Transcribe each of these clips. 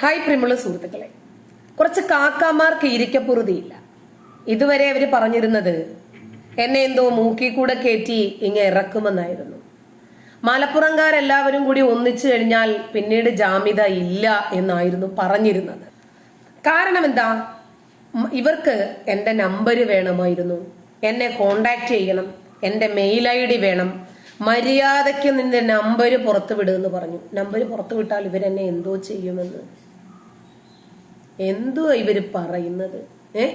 Hi പ്രിമുള്ള സുഹൃത്തുക്കളെ. കുറച്ച് കാക്കാമാർക്ക് ഇരിക്കപ്പുറതിയില്ല. ഇതുവരെ അവർ പറഞ്ഞിരുന്നത് എന്നെ എന്തോ മൂക്കി കൂടെ കയറ്റി ഇങ്ങ് ഇറക്കുമെന്നായിരുന്നു. മലപ്പുറംകാരെല്ലാവരും കൂടി ഒന്നിച്ചു കഴിഞ്ഞാൽ പിന്നീട് ജാമ്യത ഇല്ല എന്നായിരുന്നു പറഞ്ഞിരുന്നത്. കാരണം എന്താ ഇവർക്ക് എന്റെ നമ്പര് വേണമായിരുന്നു. എന്നെ കോണ്ടാക്ട് ചെയ്യണം. എന്റെ മെയിൽ ഐ ഡി വേണം. മര്യാദയ്ക്ക് നിന്റെ നമ്പർ പുറത്ത് വിടുമെന്ന് പറഞ്ഞു. നമ്പർ പുറത്ത് വിട്ടാൽ ഇവരെന്നെ എന്തോ ചെയ്യുമെന്ന്. എന്തോ ഇവർ പറയുന്നത്? ഏ?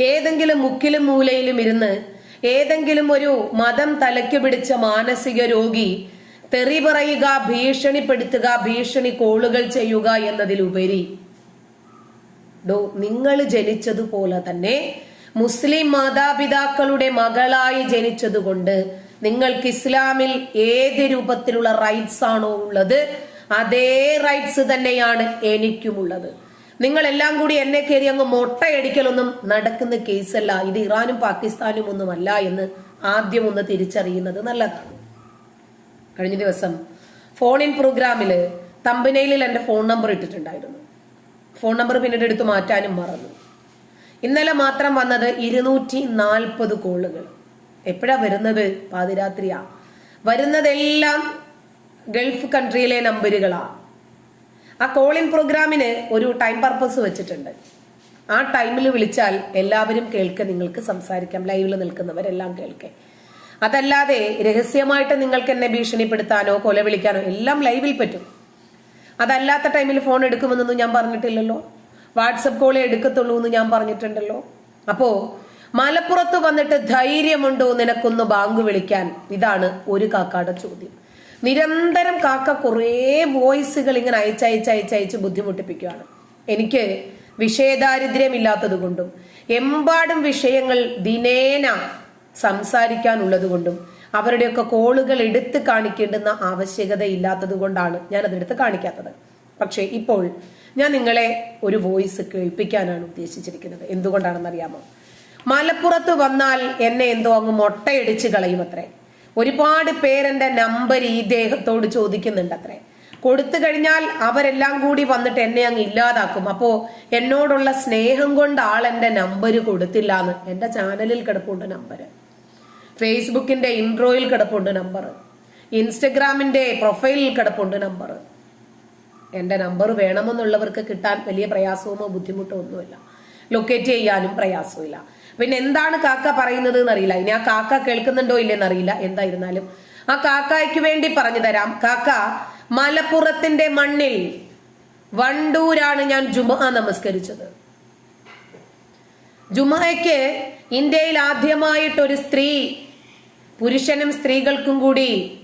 ഏതെങ്കിലും മുക്കിലും മൂലയിലും ഇരുന്ന് ഏതെങ്കിലും ഒരു മതം തലയ്ക്ക് പിടിച്ച മാനസിക രോഗി തെറി പറയുക ഭീഷണിപ്പെടുത്തുക ഭീഷണി കോളുകൾ ചെയ്യുക എന്നതിലുപരി ഡോ നിങ്ങൾ ജനിച്ചതുപോലെ തന്നെ മുസ്ലിം മാതാപിതാക്കളുടെ മകളായി ജനിച്ചതുകൊണ്ട് നിങ്ങൾക്ക് ഇസ്ലാമിൽ ഏത് രൂപത്തിലുള്ള റൈറ്റ്സ് ആണോ ഉള്ളത് അതേ റൈറ്റ്സ് തന്നെയാണ് എനിക്കുമുള്ളത്. നിങ്ങൾ എല്ലാം കൂടി എന്നെ കയറി അങ്ങ് മൊട്ടയടിക്കലൊന്നും നടക്കുന്ന കേസല്ല. ഇത് ഇറാനും പാകിസ്ഥാനും ഒന്നുമല്ല എന്ന് ആദ്യം ഒന്ന് തിരിച്ചറിയുന്നത് നല്ലതാണ്. കഴിഞ്ഞ ദിവസം ഫോൺ ഇൻ പ്രോഗ്രാമിൽ തമ്പനയിലിൽ എന്റെ ഫോൺ നമ്പർ ഇട്ടിട്ടുണ്ടായിരുന്നു. ഫോൺ നമ്പർ പിന്നീട് എടുത്തു മാറ്റാനും മറന്നു. ഇന്നലെ മാത്രം വന്നത് ഇരുന്നൂറ്റി നാൽപ്പത് കോളുകൾ. എപ്പോഴാ വരുന്നത്? പാതിരാത്രിയാ. വരുന്നതെല്ലാം ഗൾഫ് കൺട്രിയിലെ നമ്പറുകളാ ആ കോളിംഗ് പ്രോഗ്രാമിന് ഒരു ടൈം പർപ്പസ് വെച്ചിട്ടുണ്ട്. ആ ടൈമിൽ വിളിച്ചാൽ എല്ലാവരും കേൾക്കെ നിങ്ങൾക്ക് സംസാരിക്കാം. ലൈവിൽ നിൽക്കുന്നവരെല്ലാം കേൾക്കെ. അതല്ലാതെ രഹസ്യമായിട്ട് നിങ്ങൾക്ക് എന്നെ ഭീഷണിപ്പെടുത്താനോ കൊല വിളിക്കാനോ എല്ലാം ലൈവിൽ പറ്റും. അതല്ലാത്ത ടൈമിൽ ഫോൺ എടുക്കുമെന്നൊന്നും ഞാൻ പറഞ്ഞിട്ടില്ലല്ലോ. വാട്സപ്പ് കോളേ എടുക്കത്തുള്ളൂ എന്ന് ഞാൻ പറഞ്ഞിട്ടുണ്ടല്ലോ. അപ്പോ മലപ്പുറത്ത് വന്നിട്ട് ധൈര്യമുണ്ടോ നിനക്കൊന്ന് ബാങ്ക് വിളിക്കാൻ? ഇതാണ് ഒരു കാക്കയുടെ ചോദ്യം. നിരന്തരം കാക്ക കുറേ വോയിസുകൾ ഇങ്ങനെ അയച്ചയച്ച് അയച്ചയച്ച് ബുദ്ധിമുട്ടിപ്പിക്കുകയാണ് എനിക്ക് വിഷയദാരിദ്ര്യമില്ലാത്തത് കൊണ്ടും എമ്പാടും വിഷയങ്ങൾ ദിനേന സംസാരിക്കാനുള്ളതുകൊണ്ടും അവരുടെയൊക്കെ കോളുകൾ എടുത്ത് കാണിക്കേണ്ടുന്ന ആവശ്യകത ഇല്ലാത്തത് കൊണ്ടാണ് ഞാൻ അതെടുത്ത് കാണിക്കാത്തത്. പക്ഷേ ഇപ്പോൾ ഞാൻ നിങ്ങളെ ഒരു വോയിസ് കേൾപ്പിക്കാനാണ് ഉദ്ദേശിച്ചിരിക്കുന്നത്. എന്തുകൊണ്ടാണെന്നറിയാമോ? മലപ്പുറത്ത് വന്നാൽ എന്നെ എന്തോ അങ്ങ് മൊട്ടയടിച്ച് കളയുമത്രേ ഒരുപാട് പേരെന്റെ നമ്പർ ഈ ദേഹത്തോട് ചോദിക്കുന്നുണ്ട് അത്രേ. കൊടുത്തു കഴിഞ്ഞാൽ അവരെല്ലാം കൂടി വന്നിട്ട് എന്നെ അങ്ങ് ഇല്ലാതാക്കും. അപ്പോ എന്നോടുള്ള സ്നേഹം കൊണ്ട് ആൾ എന്റെ നമ്പർ കൊടുത്തില്ല എന്ന് എന്റെ ചാനലിൽ കിടപ്പുണ്ട് നമ്പർ ഫേസ്ബുക്കിന്റെ ഇൻട്രോയിൽ കിടപ്പുണ്ട് നമ്പർ ഇൻസ്റ്റഗ്രാമിന്റെ പ്രൊഫൈലിൽ കിടപ്പുണ്ട് നമ്പർ എന്റെ നമ്പർ വേണമെന്നുള്ളവർക്ക് കിട്ടാൻ വലിയ പ്രയാസമോ ബുദ്ധിമുട്ടോ ഒന്നുമില്ല. ലൊക്കേറ്റ് ചെയ്യാനും പ്രയാസമില്ല. പിന്നെ എന്താണ് കാക്ക പറയുന്നത് എന്നറിയില്ല. ഇനി ആ കാക്ക കേൾക്കുന്നുണ്ടോ ഇല്ലെന്നറിയില്ല എന്തായിരുന്നാലും. ആ കാക്കയ്ക്ക് വേണ്ടി പറഞ്ഞു തരാം. കാക്ക മലപ്പുറത്തിന്റെ മണ്ണിൽ വണ്ടൂരാണ് ഞാൻ ജുമ നമസ്കരിച്ചത്. ജുമയ്ക്ക് ഇന്ത്യയിൽ ആദ്യമായിട്ട് ഒരു സ്ത്രീ പുരുഷനും സ്ത്രീകൾക്കും കൂടി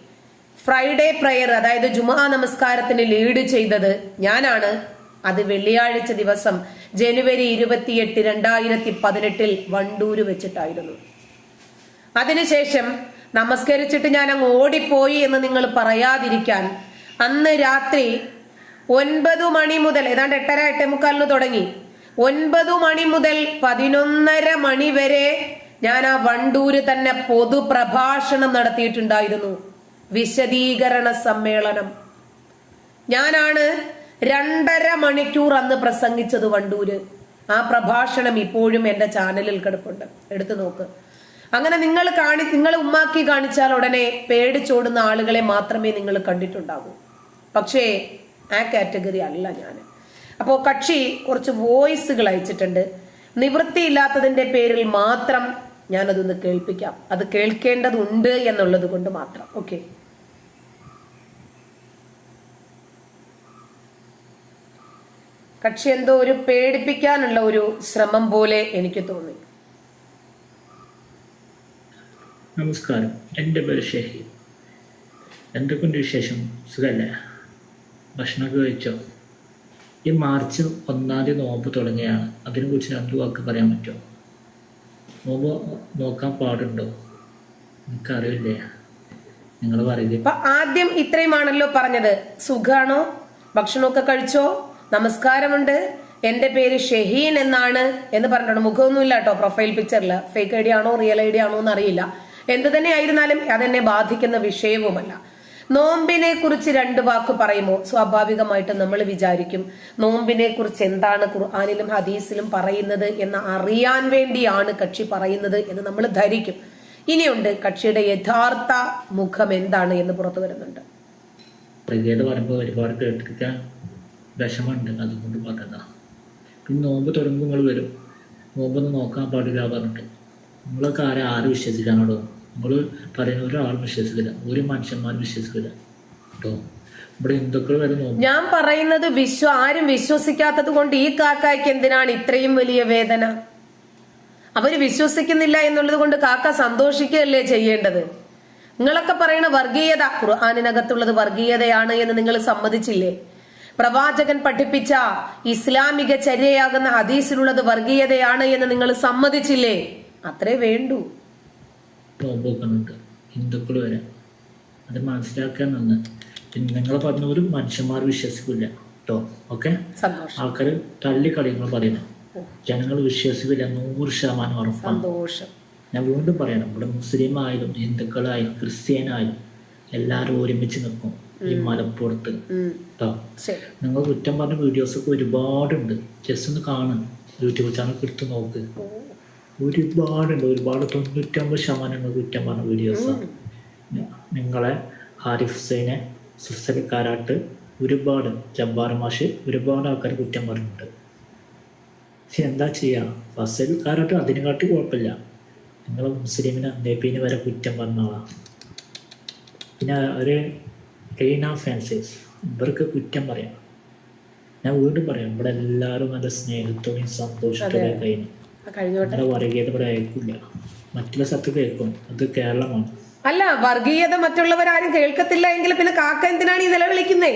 ഫ്രൈഡേ പ്രയർ അതായത് ജുമാ നമസ്കാരത്തിന് ലീഡ് ചെയ്തത് ഞാനാണ്. അത് വെള്ളിയാഴ്ച ദിവസം ജനുവരി ഇരുപത്തിയെട്ട് രണ്ടായിരത്തി പതിനെട്ടിൽ വണ്ടൂര് വെച്ചിട്ടായിരുന്നു. അതിനുശേഷം നമസ്കരിച്ചിട്ട് ഞാൻ അങ്ങ് ഓടിപ്പോയി എന്ന് നിങ്ങൾ പറയാതിരിക്കാൻ അന്ന് രാത്രി ഒൻപത് മണി മുതൽ ഏതാണ്ട് എട്ടര എട്ടേ മുക്കാലിന് തുടങ്ങി. ഒൻപത് മണി മുതൽ പതിനൊന്നര മണി വരെ ഞാൻ ആ വണ്ടൂര് തന്നെ പൊതുപ്രഭാഷണം നടത്തിയിട്ടുണ്ടായിരുന്നു. വിശദീകരണ സമ്മേളനം. ഞാനാണ് രണ്ടര മണിക്കൂർ അന്ന് പ്രസംഗിച്ചത് വണ്ടൂര്. ആ പ്രഭാഷണം ഇപ്പോഴും എന്റെ ചാനലിൽ കിടപ്പുണ്ട്. എടുത്തു നോക്ക്. അങ്ങനെ നിങ്ങൾ കാണി നിങ്ങൾ ഉമ്മാക്കി കാണിച്ചാൽ ഉടനെ പേടിച്ചോടുന്ന ആളുകളെ മാത്രമേ നിങ്ങൾ കണ്ടിട്ടുണ്ടാകൂ പക്ഷേ ആ കാറ്റഗറി അല്ല ഞാൻ. അപ്പോൾ കക്ഷി കുറച്ച് വോയിസുകൾ അയച്ചിട്ടുണ്ട്. നിവൃത്തിയില്ലാത്തതിന്റെ പേരിൽ മാത്രം ഞാനതൊന്ന് കേൾപ്പിക്കാം. അത് കേൾക്കേണ്ടതുണ്ട് എന്നുള്ളത് കൊണ്ട് മാത്രം. ഓക്കെ. കക്ഷി എന്തോ ഒരു പേടിപ്പിക്കാനുള്ള ഒരു ശ്രമം പോലെ എനിക്ക് തോന്നി. നമസ്കാരം. എന്റെ പേര് ഷഹീദ്. എന്തൊക്കെയുണ്ട് വിശേഷം? സുഖല്ലേ? ഭക്ഷണമൊക്കെ കഴിച്ചോ? ഈ മാർച്ച് ഒന്നാം തീയതി നോമ്പ് തുടങ്ങിയാണ്. അതിനെക്കുറിച്ച് രണ്ട് വാക്ക് പറയാൻ പറ്റുമോ? നോമ്പ് നോക്കാൻ പാടുണ്ടോ? എനിക്കറിയില്ലേ. നിങ്ങൾ പറയുന്നത് ആദ്യം ഇത്രയുമാണല്ലോ പറഞ്ഞത്. സുഖാണോ? ഭക്ഷണമൊക്കെ കഴിച്ചോ? നമസ്കാരമുണ്ട്. എന്റെ പേര് ഷെഹീൻ എന്നാണ് എന്ന് പറഞ്ഞിട്ടുണ്ട്. മുഖമൊന്നുമില്ല കേട്ടോ പ്രൊഫൈൽ പിക്ചറിൽ ഫേക്ക് ഐ ഡി ആണോ റിയൽ ഐ ഡി ആണോ എന്ന് അറിയില്ല എന്ത് തന്നെ ആയിരുന്നാലും അതെന്നെ ബാധിക്കുന്ന വിഷയവുമല്ല. നോമ്പിനെ കുറിച്ച് രണ്ട് വാക്ക് പറയുമോ? സ്വാഭാവികമായിട്ട് നമ്മൾ വിചാരിക്കും നോമ്പിനെ കുറിച്ച് എന്താണ് ഖുർആാനിലും ഹദീസിലും പറയുന്നത് എന്ന് അറിയാൻ വേണ്ടിയാണ് കക്ഷി പറയുന്നത് എന്ന് നമ്മൾ ധരിക്കും. ഇനിയുണ്ട് കക്ഷിയുടെ യഥാർത്ഥ മുഖം എന്താണ് എന്ന് പുറത്തു വരുന്നുണ്ട്. പറയുമ്പോൾ വിഷമമുണ്ട്. അതുകൊണ്ട് പറഞ്ഞതാ പിന്നെ നോമ്പ് തുടങ്ങുമ്പോൾ നിങ്ങൾ വരും. നോമ്പൊന്നും നോക്കാൻ പാടില്ല പറഞ്ഞിട്ട്. നിങ്ങളൊക്കെ ആരെ ആര് വിശ്വസിക്കാനോടോ നിങ്ങൾ പറയുന്ന ഒരാളും വിശ്വസിക്കില്ല. ഒരു മനുഷ്യന്മാരും വിശ്വസിക്കില്ല. കേട്ടോ ഇവിടെ ഹിന്ദുക്കൾ വരെ ഞാൻ പറയുന്നത് വിശ്വ ആരും വിശ്വസിക്കാത്തത് കൊണ്ട് ഈ കാക്കായ്ക്ക് എന്തിനാണ് ഇത്രയും വലിയ വേദന? അവർ വിശ്വസിക്കുന്നില്ല എന്നുള്ളത് കൊണ്ട് കാക്ക സന്തോഷിക്കുകയല്ലേ ചെയ്യേണ്ടത്? നിങ്ങളൊക്കെ പറയുന്ന വർഗീയത ഖുർആാനിനകത്തുള്ളത് വർഗീയതയാണ് എന്ന് നിങ്ങൾ സമ്മതിച്ചില്ലേ? പ്രവാചകൻ പഠിപ്പിച്ച ഇസ്ലാമിക ചര്യയാകുന്ന ഹദീസിലുള്ളത് വർഗീയതയാണ് എന്ന് നിങ്ങൾ സമ്മതിച്ചില്ലേ? അത്രേ വേണ്ടൂ. ഹിന്ദുക്കൾ വരെ അത് മനസ്സിലാക്കാൻ നിന്ന് പിന്നെ നിങ്ങൾ പറഞ്ഞ ഒരു മനുഷ്യന്മാർ വിശ്വസിക്കില്ല കേട്ടോ ഓക്കെ? ആൾക്കാർ തള്ളിക്കളിയങ്ങൾ പറയുന്നു ജനങ്ങൾ വിശ്വസിക്കില്ല നൂറ് ശതമാനം ഉറപ്പാണ്. ഞാൻ വീണ്ടും പറയണം ഇവിടെ മുസ്ലിം ആയാലും ഹിന്ദുക്കളായാലും ക്രിസ്ത്യനായാലും എല്ലാവരും ഒരുമിച്ച് നിൽക്കും. ഈ മലപ്പുറത്ത്. കേട്ടോ നിങ്ങൾ കുറ്റം പറഞ്ഞ വീഡിയോസ് ഒക്കെ ഒരുപാടുണ്ട്. ജസ്റ്റ് ഒന്ന് കാണും. യൂട്യൂബ് ചാനൽ എടുത്ത് നോക്ക്. ഒരുപാടുണ്ട്. ഒരുപാട് തൊണ്ണൂറ്റമ്പത് ശതമാനം നിങ്ങൾ കുറ്റം പറഞ്ഞ വീഡിയോസ് നിങ്ങളെ ഹാരിഫ് ഹുസൈനെ സുസലിക്കാരാട്ട് ഒരുപാട് ജബ്ബാർ മാഷ് ഒരുപാട് ആൾക്കാർ കുറ്റം പറഞ്ഞിട്ടുണ്ട്. പക്ഷെ എന്താ ചെയ്യുക ഫസൽക്കാരാട്ട് അതിനെക്കാട്ടി കുഴപ്പമില്ല. നിങ്ങൾ മുസ്ലിമിനെ നബീന് വരെ കുറ്റം പറഞ്ഞ ആളാണ് പിന്നെ ഒരു ക്ലീൻ ഓഫ് ഫാൻസീസ് ഇവർക്ക് കുറ്റം പറയാം. ഞാൻ വീണ്ടും പറയാം ഇവിടെ എല്ലാവരും നല്ല സ്നേഹത്തോടെയും സന്തോഷത്തോടെയും കഴിഞ്ഞു നമ്മുടെ വർഗീയത ഇവിടെ അയക്കില്ല മറ്റുള്ള സ്ഥലത്ത് കേൾക്കും. അത് കേരളമാണ്. അല്ല വർഗീയത മറ്റുള്ളവരാരും കേൾക്കത്തില്ല എങ്കിൽ പിന്നെ കാക്ക എന്തിനാണ് ഈ നിലവിളിക്കുന്നേ?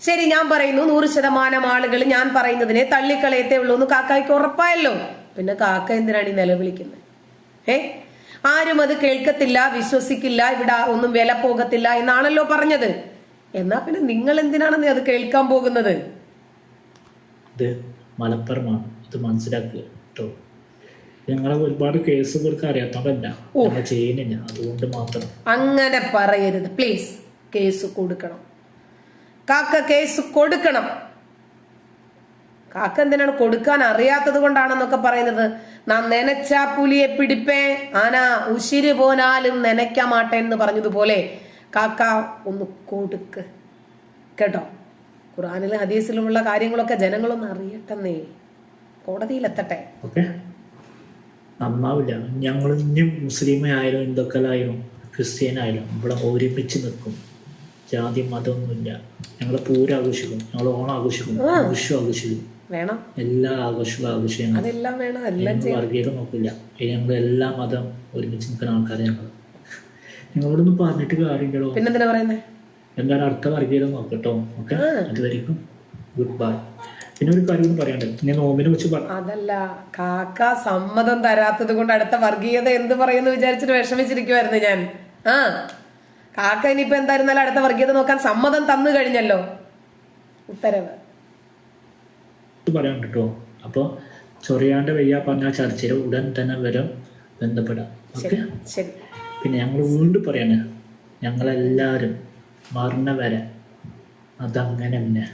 ശരി ഞാൻ പറയുന്നു നൂറ് ശതമാനം ആളുകൾ ഞാൻ പറയുന്നതിനെ തള്ളിക്കളയത്തേ ഉള്ളൂ എന്ന് കാക്കായ്ക്ക് ഉറപ്പായല്ലോ. പിന്നെ കാക്ക എന്തിനാണ് ഈ നിലവിളിക്കുന്നത് ഏ? ആരും അത് കേൾക്കത്തില്ല വിശ്വസിക്കില്ല ഇവിടെ ഒന്നും വില പോകത്തില്ല എന്നാണല്ലോ പറഞ്ഞത്. എന്നാ പിന്നെ നിങ്ങൾ എന്തിനാണ് അത് കേൾക്കാൻ പോകുന്നത്? ഇത് മലപ്പുറമാണ്. ഇത് മനസ്സിലാക്കുക കേട്ടോ ഞങ്ങളെ ഒരുപാട് കേസ് ഇവർക്ക് അറിയാത്തോണ്ടല്ല ഞങ്ങൾ ചെയ്യുന്നില്ല അതുകൊണ്ട് മാത്രം. അങ്ങനെ പറയരുത്. പ്ലീസ് കേസ് കൊടുക്കണം. കാക്ക കേസ് കൊടുക്കണം. കാക്ക എന്തിനാണ് കൊടുക്കാൻ അറിയാത്തത് കൊണ്ടാണെന്നൊക്കെ പറയുന്നത്? നാം നനച്ചാ പുലിയെ പിടിപ്പേ. ആന ഉശിര് പോനാലും നനയ്ക്ക മാട്ടേ എന്ന് പറഞ്ഞതുപോലെ കാക്ക ഒന്ന് കൊടുക്ക്. കേട്ടോ? ഖുറാനിലും ഹദീസിലുമുള്ള കാര്യങ്ങളൊക്കെ ജനങ്ങളൊന്ന് അറിയട്ടെന്നേ. കോടതിയിലെത്തട്ടെ. നന്നാവില്ല. ഞങ്ങൾ ഇനിയും മുസ്ലിമേ ആയാലും ഹിന്ദുക്കളായാലും ക്രിസ്ത്യൻ ആയാലും ഇവിടെ ഒരുമിച്ച് നിൽക്കും. ജാതി മതമൊന്നുമില്ല. ഞങ്ങൾ പൂരം ആഘോഷിക്കും ഞങ്ങൾ ഓണം ആഘോഷിക്കും വിഷു ആഘോഷിക്കും. വേണം. എല്ലാ ആഘോഷങ്ങളും ആഘോഷിക്കണം അതെല്ലാം വേണം. എല്ലാം വർഗീയത നോക്കില്ല. ഞങ്ങൾ എല്ലാ മതം ഒരുമിച്ച് നിൽക്കുന്ന ആൾക്കാരെ ഞങ്ങൾ. നിങ്ങളോടൊന്നും പറഞ്ഞിട്ട് പിന്നെ പിന്നെന്തിനാ പറയുന്നേ? എന്താണ് അടുത്ത വർഗീയത നോക്കട്ടോ. ഓക്കെ? അതുവരെയും ഗുഡ് ബൈ. പിന്നെ ഒരു കാര്യം പറയാണ്ട് ഞാൻ നോമിനെ വെച്ച് പറ. അതല്ല കാക്ക സമ്മതം തരാത്തത് കൊണ്ട് അടുത്ത വർഗീയത എന്ത് പറയുന്നു വിചാരിച്ചിട്ട് വിഷമിച്ചിരിക്കുവായിരുന്നു ഞാൻ. ആ. കാക്ക ഇനിയിപ്പോ എന്തായിരുന്നാലും അടുത്ത വർഗീയത നോക്കാൻ സമ്മതം തന്നു കഴിഞ്ഞല്ലോ. ഉത്തരവ്. പറയാൻ കേട്ടോ അപ്പോൾ ചൊറിയാണ്ട് വയ്യ പറഞ്ഞ ചർച്ചയിൽ ഉടൻ തന്നെ വരും ബന്ധപ്പെടാം. ഓക്കെ? പിന്നെ ഞങ്ങൾ വീണ്ടും പറയാണ് ഞങ്ങളെല്ലാവരും മറന്ന വരെ അതങ്ങനെ തന്നെ.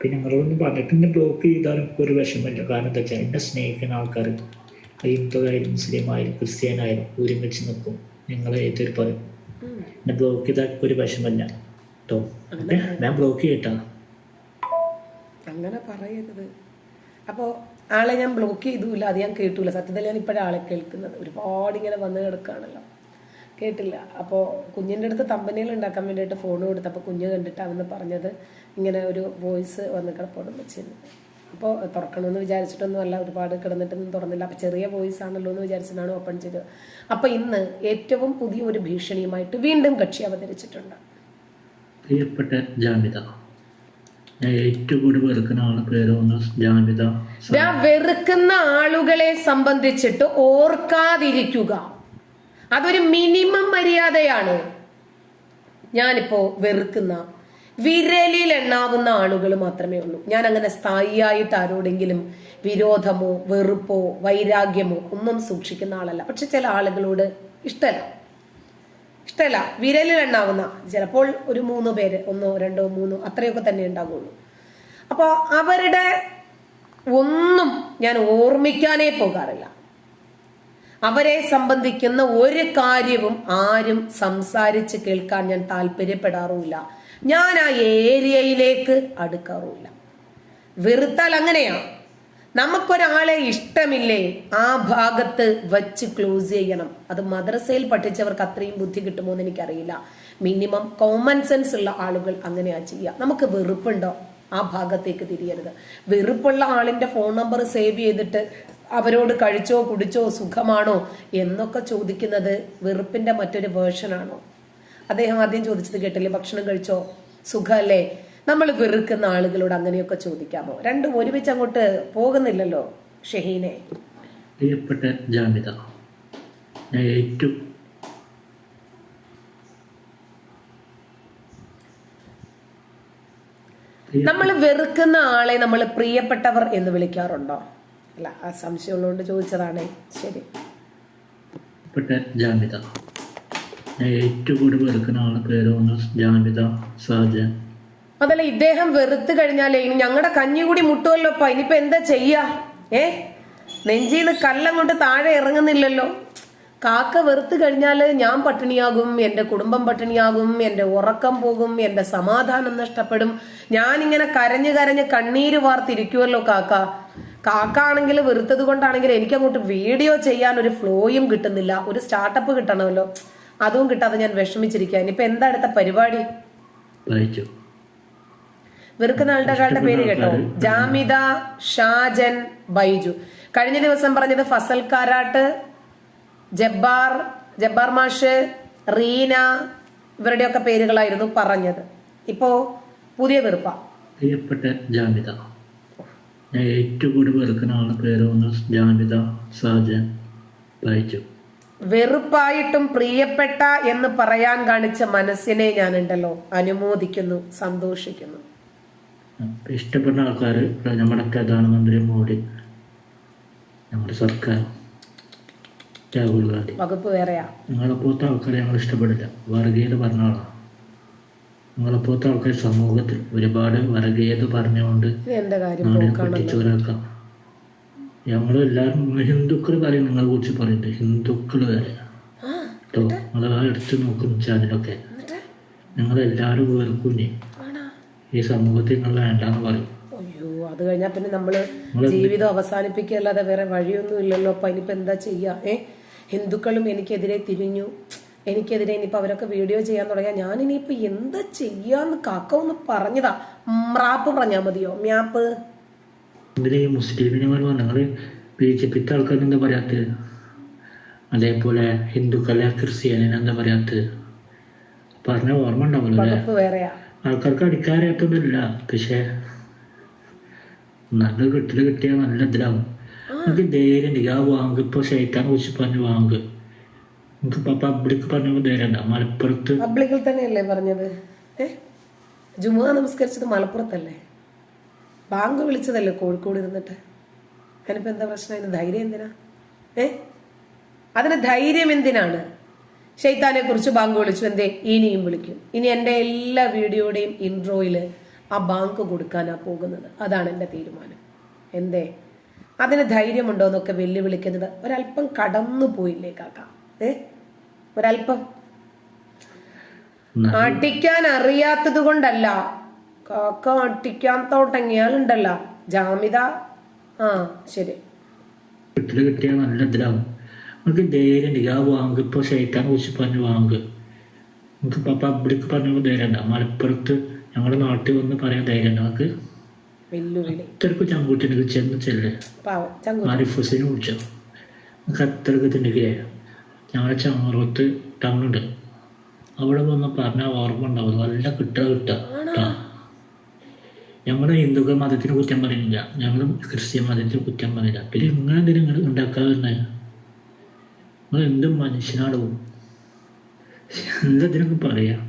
പിന്നെ നിങ്ങളൊന്നും പറഞ്ഞിട്ട് എന്നെ ബ്ലോക്ക് ചെയ്താലും ഒരു വിഷമമില്ല. കാരണം എന്താ വെച്ചാൽ എന്നെ സ്നേഹിക്കുന്ന ആൾക്കാർ ഹിന്ദുവായാലും മുസ്ലിം ആയാലും ക്രിസ്ത്യൻ ആയാലും ഒരുമിച്ച് നിൽക്കും നിങ്ങൾ ഏതൊരു പറയും. എന്നെ ബ്ലോക്ക് ചെയ്താൽ ഒരു വിഷമമില്ല. കേട്ടോ ഞാൻ ബ്ലോക്ക് ചെയ്യട്ടാ. അങ്ങനെ പറയരുത്. അപ്പോൾ ആളെ ഞാൻ ബ്ലോക്ക് ചെയ്തുമില്ല അത് ഞാൻ കേട്ടില്ല സത്യത്തിൽ ഞാൻ ഇപ്പോഴാണ് ആളെ കേൾക്കുന്നത്. ഒരുപാട് ഇങ്ങനെ വന്ന് കിടക്കുകയാണല്ലോ കേട്ടില്ല. അപ്പോൾ കുഞ്ഞിന്റെ അടുത്ത് തമ്പനികൾ ഉണ്ടാക്കാൻ വേണ്ടിയിട്ട് ഫോൺ കൊടുത്തപ്പോൾ കുഞ്ഞ് കണ്ടിട്ട് അവന്ന് പറഞ്ഞത് ഇങ്ങനെ ഒരു വോയിസ് വന്ന് കിടപ്പോടും വെച്ചിരുന്നു അപ്പോൾ തുറക്കണമെന്ന് വിചാരിച്ചിട്ടൊന്നും അല്ല ഒരുപാട് കിടന്നിട്ടൊന്നും തുറന്നില്ല. അപ്പോൾ ചെറിയ വോയിസ് ആണല്ലോ എന്ന് വിചാരിച്ചിട്ടാണ് ഓപ്പൺ ചെയ്തത്. അപ്പോൾ ഇന്ന് ഏറ്റവും പുതിയ ഒരു ഭീഷണിയുമായിട്ട് വീണ്ടും കക്ഷി അവതരിച്ചിട്ടുണ്ട്. പ്രിയപ്പെട്ട ജാമിത ഏറ്റവും വെറുക്കുന്ന വെറുക്കുന്ന ആളുകളെ സംബന്ധിച്ചിട്ട് ഓർക്കാതിരിക്കുക. അതൊരു മിനിമം മര്യാദയാണ്. ഞാനിപ്പോ വെറുക്കുന്ന വിരലിൽ എണ്ണാവുന്ന ആളുകൾ മാത്രമേ ഉള്ളൂ. ഞാൻ അങ്ങനെ സ്ഥായിയായിട്ട് ആരോടെങ്കിലും വിരോധമോ വെറുപ്പോ വൈരാഗ്യമോ ഒന്നും സൂക്ഷിക്കുന്ന ആളല്ല. പക്ഷെ ചില ആളുകളോട് ഇഷ്ടമല്ല ഇഷ്ടമല്ല വിരലിൽ എണ്ണാവുന്ന. ചിലപ്പോൾ ഒരു മൂന്ന് പേര് ഒന്നോ രണ്ടോ മൂന്നോ അത്രയൊക്കെ തന്നെ ഉണ്ടാകുള്ളൂ അപ്പോൾ അവരുടെ ഒന്നും ഞാൻ ഓർമ്മിക്കാനേ പോകാറില്ല. അവരെ സംബന്ധിക്കുന്ന ഒരു കാര്യവും ആരും സംസാരിച്ച് കേൾക്കാൻ ഞാൻ താല്പര്യപ്പെടാറുമില്ല. ഞാൻ ആ ഏരിയയിലേക്ക് അടുക്കാറുമില്ല. വെറുത്താൽ അങ്ങനെയാ. നമുക്കൊരാളെ ഇഷ്ടമില്ലേ? ആ ഭാഗത്ത് വച്ച് ക്ലോസ് ചെയ്യണം. അത് മദ്രസയിൽ പഠിച്ചവർക്ക് അത്രയും ബുദ്ധി കിട്ടുമോ എന്ന് എനിക്കറിയില്ല. മിനിമം കോമൺ സെൻസ് ഉള്ള ആളുകൾ അങ്ങനെയാ ചെയ്യുക. നമുക്ക് വെറുപ്പുണ്ടോ? ആ ഭാഗത്തേക്ക് തിരിയരുത്. വെറുപ്പുള്ള ആളിന്റെ ഫോൺ നമ്പർ സേവ് ചെയ്തിട്ട് അവരോട് കഴിച്ചോ കുടിച്ചോ സുഖമാണോ എന്നൊക്കെ ചോദിക്കുന്നത് വെറുപ്പിന്റെ മറ്റൊരു വേർഷനാണോ അദ്ദേഹം ആദ്യം ചോദിച്ചത് കേട്ടില്ലേ? ഭക്ഷണം കഴിച്ചോ? സുഖല്ലേ? നമ്മൾ വെറുക്കുന്ന ആളുകളോട് അങ്ങനെയൊക്കെ ചോദിക്കാമോ? രണ്ടും ഒരുമിച്ച് അങ്ങോട്ട് പോകുന്നില്ലല്ലോ ഷഹീനെ. പ്രിയപ്പെട്ട ജാമിത ഞാൻ ഏറ്റവും നമ്മൾ വെറുക്കുന്ന ആളെ നമ്മൾ പ്രിയപ്പെട്ടവർ എന്ന് വിളിക്കാറുണ്ടോ? അല്ല ആ സംശയമുള്ളതുകൊണ്ട് ചോദിച്ചതാണ്. ശരി. ജാമിത ഞാൻ ഏറ്റവും കൂടുതൽ വെറുക്കുന്ന ആളെ പേരോ ജാമിത സാജൻ. അതല്ല ഇദ്ദേഹം വെറുത്ത് കഴിഞ്ഞാലേ ഇനി ഞങ്ങളുടെ കഞ്ഞി കൂടി മുട്ടുമല്ലോപ്പ ഇനിയിപ്പോ എന്താ ചെയ്യാ? ഏ? നെഞ്ചിന്ന് കല്ലങ്ങോട്ട് താഴെ ഇറങ്ങുന്നില്ലല്ലോ. കാക്ക വെറുത്ത് കഴിഞ്ഞാൽ ഞാൻ പട്ടിണിയാകും എന്റെ കുടുംബം പട്ടിണിയാകും എന്റെ ഉറക്കം പോകും എന്റെ സമാധാനം നഷ്ടപ്പെടും. ഞാൻ ഇങ്ങനെ കരഞ്ഞു കരഞ്ഞ് കണ്ണീര് വാർത്തിരിക്കുമല്ലോ കാക്ക. കാക്ക ആണെങ്കിൽ വെറുത്തത് കൊണ്ടാണെങ്കിൽ എനിക്ക് അങ്ങോട്ട് വീഡിയോ ചെയ്യാൻ ഒരു ഫ്ലോയും കിട്ടുന്നില്ല. ഒരു സ്റ്റാർട്ടപ്പ് കിട്ടണമല്ലോ. അതും കിട്ടാതെ ഞാൻ വിഷമിച്ചിരിക്കുക ഇനിയിപ്പോ എന്താ അടുത്ത പരിപാടി? വെറുക്കുന്ന ആൾക്കാരുടെ പേര് കേട്ടോ. ജാമിദ ഷാജൻ ബൈജു. കഴിഞ്ഞ ദിവസം പറഞ്ഞത് ഫസൽ കാരാട്ട് ജബ്ബാർ ജബ്ബാർ മാഷ് റീന ഇവരുടെയൊക്കെ പേരുകളായിരുന്നു പറഞ്ഞത്. ഇപ്പോ പുതിയ വെറുപ്പ. പ്രിയപ്പെട്ട ജാമിത ഞാൻ ഏറ്റവും കൂടുതൽ വെറുക്കുന്ന ആളുടെ പേരാണ് ജാമിത സാജൻ ബൈജു. വെറുപ്പായിട്ടും പ്രിയപ്പെട്ട എന്ന് പറയാൻ കാണിച്ച മനസ്സിനെ ഞാനുണ്ടല്ലോ. അനുമോദിക്കുന്നു സന്തോഷിക്കുന്നു. ഇഷ്ടപ്പെടുന്ന ആൾക്കാർ നമ്മുടെ പ്രധാനമന്ത്രി മോഡി നമ്മുടെ സർക്കാർ രാഹുൽ ഗാന്ധി. വകുപ്പ് വേറെയാ. നിങ്ങളെപ്പോലത്തെ ആൾക്കാരെ ഞങ്ങൾ ഇഷ്ടപ്പെടില്ല. വർഗീയത പറഞ്ഞ ആളാണ് നിങ്ങളെപ്പോലത്തെ ആൾക്കാർ സമൂഹത്തിൽ ഒരുപാട് വർഗീയത പറഞ്ഞുകൊണ്ട് നാടിനെ പൊട്ടിച്ചോരാക്കാം ഞങ്ങൾ എല്ലാവരും ഹിന്ദുക്കൾ കാര്യം നിങ്ങളെ കുറിച്ച് പറയുന്നുണ്ട് ഹിന്ദുക്കൾ വരെ കേട്ടോ നിങ്ങൾ ആ എടുത്ത് നോക്കുന്ന ചാനലൊക്കെ. നിങ്ങളെല്ലാവരും ആണാ ഈ സമൂഹത്തിൽ നിങ്ങൾ വേണ്ടാന്ന് പറയും. അയ്യോ അത് കഴിഞ്ഞാൽ പിന്നെ നമ്മൾ ജീവിതം അവസാനിപ്പിക്കുകയല്ലാതെ വേറെ വഴിയൊന്നും ഇല്ലല്ലോ. അപ്പൊ ഇനിയിപ്പോ എന്താ ചെയ്യാ? ഏ? ഹിന്ദുക്കളും എനിക്കെതിരെ തിരിഞ്ഞു. എനിക്കെതിരെ ഇനിയിപ്പോ അവരൊക്കെ വീഡിയോ ചെയ്യാൻ തുടങ്ങിയ ഞാൻ ഇനിയിപ്പോ എന്താ ചെയ്യാന്ന് കാക്ക ഒന്ന് പറഞ്ഞതാ. മ്രാപ്പ് പറഞ്ഞാ മതിയോ? മ്യാപ്പ്. ഇവർ മുസ്ലിമിനെ നിങ്ങൾ ബി ജെ പിത്തെ ആൾക്കാർ എന്താ പറയാത്തത് അതേപോലെ ഹിന്ദുക്കളെ ക്രിസ്ത്യാനിനെ എന്താ പറയാത്തത് പറഞ്ഞ ഓർമ്മ ഉണ്ടാവുമല്ലോ ആൾക്കാർക്ക് അടിക്കാറിയാത്തൊന്നുമില്ല പക്ഷേ നല്ല കിട്ടൽ കിട്ടിയാൽ നല്ല ഇതിലാവും. നമുക്ക് ധൈര്യം ഉണ്ട്. ആ വാങ്ക് ഇപ്പോൾ ഷൈത്താൻ കുറിച്ച് പറഞ്ഞ് വാങ്ക്. നമുക്ക് പബ്ലിക് പറഞ്ഞ ധൈര്യം മലപ്പുറത്ത് പബ്ലിക്കിൽ തന്നെയല്ലേ പറഞ്ഞത്? ജുമാ നമസ്കരിച്ചത് മലപ്പുറത്തല്ലേ? ബാങ്ക് വിളിച്ചതല്ലേ കോഴിക്കോട് ഇരുന്നിട്ട്? അതിനിപ്പോ എന്താ പ്രശ്നം? അതിന് ധൈര്യം എന്തിനാ? ഏ? അതിന് ധൈര്യം എന്തിനാണ്? ഷെയ്ത്താനെ കുറിച്ച് ബാങ്ക് വിളിച്ചു. എന്തേ? ഇനിയും വിളിക്കും. ഇനി എന്റെ എല്ലാ വീഡിയോയുടെയും ഇൻട്രോയിൽ ആ ബാങ്ക് കൊടുക്കാനാ പോകുന്നത്. അതാണ് എന്റെ തീരുമാനം. എന്തേ? അതിന് ധൈര്യമുണ്ടോ എന്നൊക്കെ വെല്ലുവിളിക്കുന്നത് ഒരല്പം കടന്നു പോയില്ലേ കാക്ക? ഏ? ഒരല്പം അടിക്കാൻ അറിയാത്തത് കൊണ്ടല്ല. കാക്ക അടിക്കാൻ തുടങ്ങിയാലുണ്ടല്ല ജാമിത. ആ ശരി. കിട്ടിയ നല്ല ഇതിലാവും. നമുക്ക് ധൈര്യം ഉണ്ട് ആ വാങ്ക് ഇപ്പോൾ ശൈത്താൻ കുറിച്ച് പറഞ്ഞ് വാങ്ക്. നമുക്ക് പബ്ലിക് പറഞ്ഞ ധൈര്യം ഉണ്ടാവും മലപ്പുറത്ത് ഞങ്ങളുടെ നാട്ടിൽ വന്ന് പറയാൻ ധൈര്യം ഉണ്ട് നമുക്ക് അത്രയ്ക്ക് ചങ്കൂട്ടിനെങ്കിൽ ചെന്ന് ചെല്ലേ. ആരിഫ് ഹുസൈനെ വിളിച്ചോ? നമുക്ക് അത്രയ്ക്ക് തിന്നിക്കേ ഞങ്ങളുടെ ചങ്ങറോത്ത് ടൗൺ ഉണ്ട് അവിടെ വന്ന് പറഞ്ഞാൽ ഓർമ്മ ഉണ്ടാവും. നല്ല കിട്ടുക കിട്ടുക കേട്ടോ ഞങ്ങൾ ഹിന്ദുക്കൾ മതത്തിന് കുറ്റം പറയുന്നില്ല. ഞങ്ങൾ ക്രിസ്ത്യൻ മതത്തിന് കുറ്റം പറയുന്നില്ല. പിന്നെ ഇങ്ങനെ എന്തിനും നിങ്ങൾ ഉണ്ടാക്കാതെ തന്നെ നിങ്ങൾ എന്ത് മനുഷ്യനാടവും എന്തെങ്കിലും പറയാം?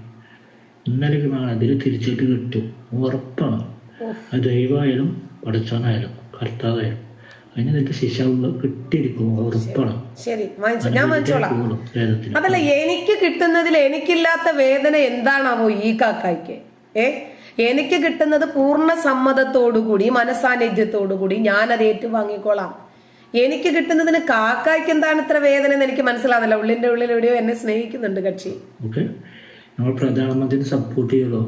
ഇന്നലെ നാളെ അതിൽ തിരിച്ചിട്ട് കിട്ടും. ഉറപ്പാണ്. അത് ദൈവമായാലും പഠിച്ചവനായാലും കർത്താവായാലും അതിനെതിരെ ശിക്ഷ ഉള്ള കിട്ടിയിരിക്കും. ഉറപ്പാണ്. ശരി. വാങ്ങിച്ചു ഞാൻ വാങ്ങിച്ചോളാം കൂടും അതല്ല എനിക്ക് കിട്ടുന്നതിൽ എനിക്കില്ലാത്ത വേദന എന്താണാവോ ഈ കാക്കായ്ക്ക്? ഏ? എനിക്ക് കിട്ടുന്നത് പൂർണ സമ്മതത്തോടു കൂടി മനസാന്നിധ്യത്തോടുകൂടി ഞാൻ അത് ഏറ്റുവാങ്ങിക്കോളാം. എനിക്ക് കിട്ടുന്നതിന് കാക്കായ്ക്ക് എന്താണ് ഇത്ര വേദന എന്ന് എനിക്ക് മനസ്സിലാവുന്നില്ല. ഉള്ളിന്റെ ഉള്ളിൽ എവിടെയോ എന്നെ സ്നേഹിക്കുന്നുണ്ട് കക്ഷി. നമ്മൾ പ്രധാനമന്ത്രിനെ സപ്പോർട്ട് ചെയ്യുള്ളൂ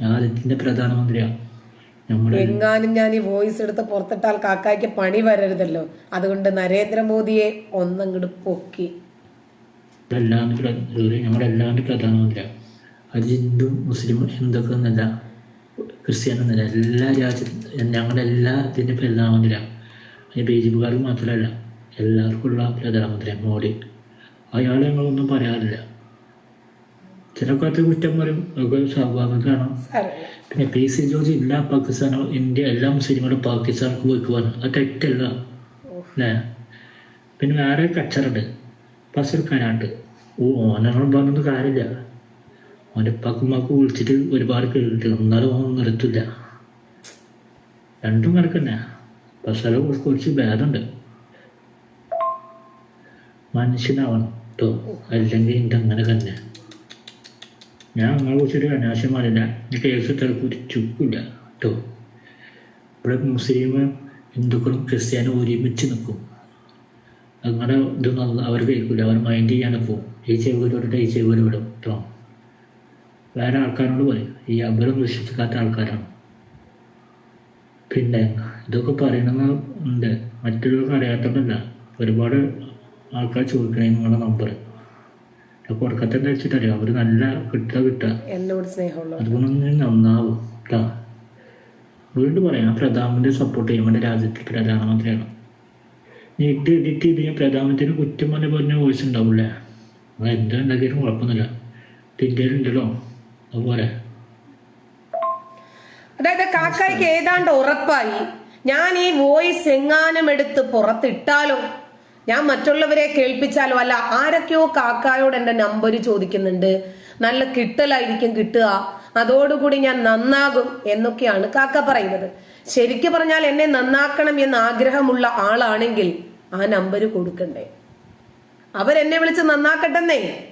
ഞാൻ പ്രധാനമന്ത്രിയാണ് എങ്ങാനും ഞാൻ ഈ വോയിസ് എടുത്ത് പുറത്തിട്ടാൽ കാക്കായ്ക്ക് പണി വരരുതല്ലോ. അതുകൊണ്ട് നരേന്ദ്രമോദിയെ ഒന്നങ്ങോട്ട് പൊക്കി. എല്ലാവരും പ്രധാനമന്ത്രിയാണ് അത് ഹിന്ദു മുസ്ലിം ഹിന്ദുക്കൾ എന്നല്ല ക്രിസ്ത്യാനി എന്നല്ല എല്ലാ രാജ്യത്തും ഞങ്ങളുടെ ഇതിന്റെ പ്രധാനമന്ത്രിയാണ് അത് ബി ജെ പിക്കാർക്ക് മാത്രമല്ല എല്ലാവർക്കുള്ള പ്രധാനമന്ത്രി മോഡി. അയാൾ ഞങ്ങളൊന്നും പറയാറില്ല. ചില കാലത്ത് കുറ്റം പറയും അതൊക്കെ സ്വാഭാവികമാണ്. പിന്നെ പി സി ജോർജ് ഇല്ല പാകിസ്ഥാനോ ഇന്ത്യ എല്ലാ മുസ്ലിങ്ങളും പാകിസ്ഥാർക്ക് പോയിക്കുവാണ്. അത് തെറ്റല്ല. അല്ലേ പിന്നെ വേറെ കച്ചറുണ്ട്. ഫസൽ കനാട്ട് ഓ ഓനങ്ങളും പറഞ്ഞൊന്നും കാര്യമില്ല. ഓന്റെ ഉപ്പാക്കുമ്മാക്ക് വിളിച്ചിട്ട് ഒരുപാട് കേട്ടിട്ട് എന്നാലും ഓൻ നിർത്തില്ല. രണ്ടും കണക്കന്നെ ഫസല കുറച്ച് ഭേദമുണ്ട്. മനുഷ്യനാവണം കേട്ടോ അല്ലെങ്കിൽ എന്റെ അങ്ങനെ തന്നെ. ഞാൻ നിങ്ങളെ കുറിച്ചൊരു അനാശം പറയില്ല എന്റെ കേസ് തിരക്കുരിച്ചില്ല കേട്ടോ ഇവിടെ മുസ്ലിം ഹിന്ദുക്കളും ക്രിസ്ത്യാനും ഒരുമിച്ച് നിൽക്കും. അങ്ങനെ ഇതൊന്നും അവർ കഴിക്കില്ല അവർ മൈൻഡ് ചെയ്യാൻ പോകും ഈ ചെവിലോട്ട് ഈ ചെവിൽ വിടും കേട്ടോ വേറെ ആൾക്കാരോട് പറയും. ഈ അവരും വിശ്വസിക്കാത്ത ആൾക്കാരാണ്. പിന്നെ ഇതൊക്കെ പറയണമെന്ന് ഉണ്ട്. മറ്റുള്ളവർക്ക് അറിയാത്തതല്ല. ഒരുപാട് ആൾക്കാർ ചോദിക്കണേ നിങ്ങളുടെ നമ്പർ കൊടുക്കത്തെ വെച്ചിട്ടറിയാം? അവർ നല്ല കിട്ടുക കിട്ടുക. അതുകൊണ്ടൊന്നും നന്നാവും കേട്ടോ വീണ്ടും പറയാം പ്രധാനമന്ത്രി സപ്പോർട്ട് ചെയ്യും. നമ്മുടെ രാജ്യത്തിൽ പ്രധാനമന്ത്രിയാണ്. നീട്ട് എഡിറ്റ് ചെയ്ത് ഞാൻ പ്രധാനമന്ത്രിയുടെ കുറ്റം പറഞ്ഞ പറഞ്ഞ വോയിസ് ഉണ്ടാവില്ലേ? അത് എന്താ ഉണ്ടാക്കിയാലും കുഴപ്പമൊന്നുമില്ല. ഇന്ത്യയിലുണ്ടല്ലോ അതുപോലെ. അതായത് കാക്കായ്ക്ക് ഏതാണ്ട് ഉറപ്പായി. ഞാൻ ഈ വോയിസ് എങ്ങാനും എടുത്ത് പുറത്തിട്ടാലോ ഞാൻ മറ്റുള്ളവരെ കേൾപ്പിച്ചാലോ അല്ല ആരൊക്കെയോ കാക്കായോട് എന്റെ നമ്പർ ചോദിക്കുന്നുണ്ട്. നല്ല കിട്ടലായിരിക്കും കിട്ടുക. അതോടുകൂടി ഞാൻ നന്നാകും എന്നൊക്കെയാണ് കാക്ക പറയുന്നത്. ശരിക്കു പറഞ്ഞാൽ എന്നെ നന്നാക്കണം എന്ന് ആഗ്രഹമുള്ള ആളാണെങ്കിൽ ആ നമ്പർ കൊടുക്കണ്ടേ. അവരെന്നെ വിളിച്ച് നന്നാക്കട്ടെന്നേ.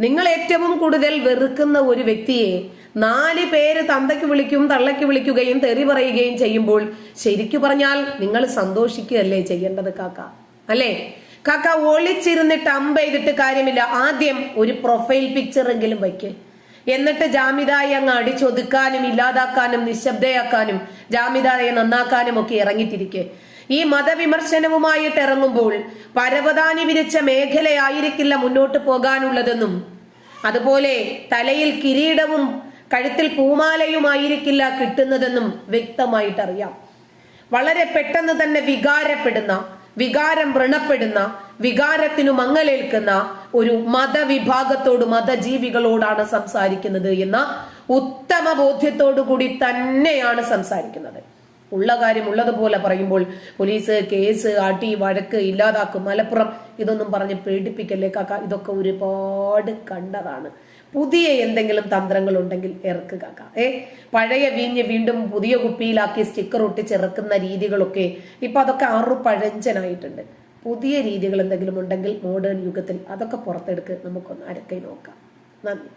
നിങ്ങൾ ഏറ്റവും കൂടുതൽ വെറുക്കുന്ന ഒരു വ്യക്തിയെ നാല് പേര് തന്തയ്ക്ക് വിളിക്കും തള്ളയ്ക്ക് വിളിക്കുകയും തെറി പറയുകയും ചെയ്യുമ്പോൾ ശരിക്കു പറഞ്ഞാൽ നിങ്ങൾ സന്തോഷിക്കുകയല്ലേ ചെയ്യേണ്ടത് കാക്ക? അല്ലേ? കാക്ക ഒളിച്ചിരുന്നിട്ട് അമ്പ ചെയ്തിട്ട് കാര്യമില്ല. ആദ്യം ഒരു പ്രൊഫൈൽ പിക്ചർ എങ്കിലും വയ്ക്ക്. എന്നിട്ട് ജാമിതായി അങ്ങ് അടിച്ചൊതുക്കാനും ഇല്ലാതാക്കാനും നിശബ്ദയാക്കാനും ജാമിതായെ നന്നാക്കാനും ഒക്കെ ഇറങ്ങിത്തിരിക്കെ. ഈ മതവിമർശനവുമായിട്ട് ഇറങ്ങുമ്പോൾ പരവതാനി വിരിച്ച മേഖലയായിരിക്കില്ല മുന്നോട്ട് പോകാനുള്ളതെന്നും അതുപോലെ തലയിൽ കിരീടവും കഴുത്തിൽ പൂമാലയുമായിരിക്കില്ല കിട്ടുന്നതെന്നും വ്യക്തമായിട്ടറിയാം. വളരെ പെട്ടെന്ന് തന്നെ വികാരപ്പെടുന്ന വികാരം വ്രണപ്പെടുന്ന വികാരത്തിനു മങ്ങലേൽക്കുന്ന ഒരു മതവിഭാഗത്തോട് മതജീവികളോടാണ് സംസാരിക്കുന്നത് എന്ന ഉത്തമ ബോധ്യത്തോടു കൂടി തന്നെയാണ് സംസാരിക്കുന്നത്. ഉള്ള കാര്യം ഉള്ളതുപോലെ പറയുമ്പോൾ പോലീസ് കേസ് അടി വഴക്ക് ഇല്ലാതാക്കും മലപ്പുറം ഇതൊന്നും പറഞ്ഞ് പേടിപ്പിക്കല്ലേ കാക്ക? ഇതൊക്കെ ഒരുപാട് കണ്ടതാണ്. പുതിയ എന്തെങ്കിലും തന്ത്രങ്ങൾ ഉണ്ടെങ്കിൽ ഇറക്കുക ഏ പഴയ വീഞ്ഞ് വീണ്ടും പുതിയ കുപ്പിയിലാക്കി സ്റ്റിക്കർ ഒട്ടിച്ചിറക്കുന്ന രീതികളൊക്കെ ഇപ്പൊ അതൊക്കെ ആറു പഴഞ്ചനായിട്ടുണ്ട് പുതിയ രീതികൾ എന്തെങ്കിലും ഉണ്ടെങ്കിൽ മോഡേൺ യുഗത്തിൽ അതൊക്കെ പുറത്തെടുക്ക് നമുക്കൊന്ന് അരക്കൈ നോക്കാം. നന്ദി.